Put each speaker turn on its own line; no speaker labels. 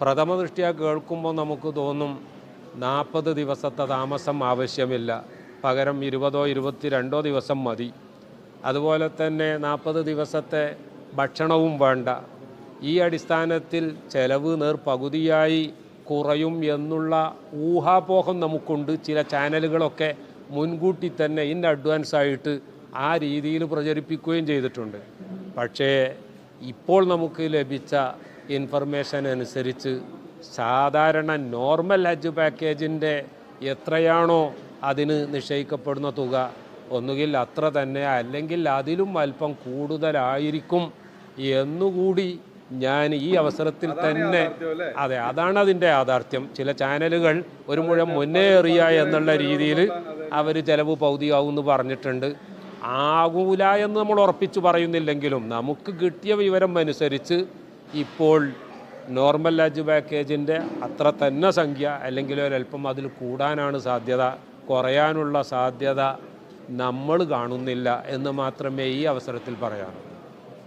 പ്രഥമ ദൃഷ്ടിയ കേൾക്കുമ്പോൾ നമുക്ക് തോന്നും നാൽപ്പത് ദിവസത്തെ താമസം ആവശ്യമില്ല. പകരം ഇരുപതോ ഇരുപത്തിരണ്ടോ ദിവസം മതി. അതുപോലെ തന്നെ നാൽപ്പത് ദിവസത്തെ ഭക്ഷണവും വേണ്ട. ഈ അടിസ്ഥാനത്തിൽ ചെലവ് നേർ പകുതിയായി കുറയും എന്നുള്ള ഊഹാപോഹം നമുക്കുണ്ട്. ചില ചാനലുകളൊക്കെ മുൻകൂട്ടി തന്നെ ഇൻ അഡ്വാൻസ് ആയിട്ട് ആ രീതിയിൽ പ്രചരിപ്പിക്കുകയും ചെയ്തിട്ടുണ്ട്. പക്ഷേ ഇപ്പോൾ നമുക്ക് ലഭിച്ച ഇൻഫർമേഷൻ അനുസരിച്ച് സാധാരണ നോർമൽ ഹജ്ജ് പാക്കേജിന്റെ എത്രയാണോ അതിന് നിശ്ചയിക്കപ്പെടുന്ന തുക ഒന്നുകിൽ അത്ര തന്നെ അല്ലെങ്കിൽ അതിലും അല്പം കൂടുതലായിരിക്കും എന്നുകൂടി ഞാൻ ഈ അവസരത്തിൽ തന്നെ അതെ അതാണ് അതിന്റെ യാഥാർത്ഥ്യം. ചില ചാനലുകൾ ഒരു മുഴം മുന്നേ എറിയ എന്നുള്ള രീതിയിൽ അവർ ചിലവ് പൗതിയാവുമെന്ന് പറഞ്ഞിട്ടുണ്ട്. ആകൂല എന്ന് നമ്മൾ ഉറപ്പിച്ചു പറയുന്നില്ലെങ്കിലും നമുക്ക് കിട്ടിയ വിവരം അനുസരിച്ച് ഇപ്പോൾ നോർമൽ ലാജ് പാക്കേജിന്റെ അത്ര തന്നെ സംഖ്യ അല്ലെങ്കിൽ ഒരല്പം അതിൽ കൂടാനാണ് സാധ്യത. കുറയാനുള്ള സാധ്യത നമ്മൾ കാണുന്നില്ല എന്ന് മാത്രമേ ഈ അവസരത്തിൽ പറയാനുള്ളൂ.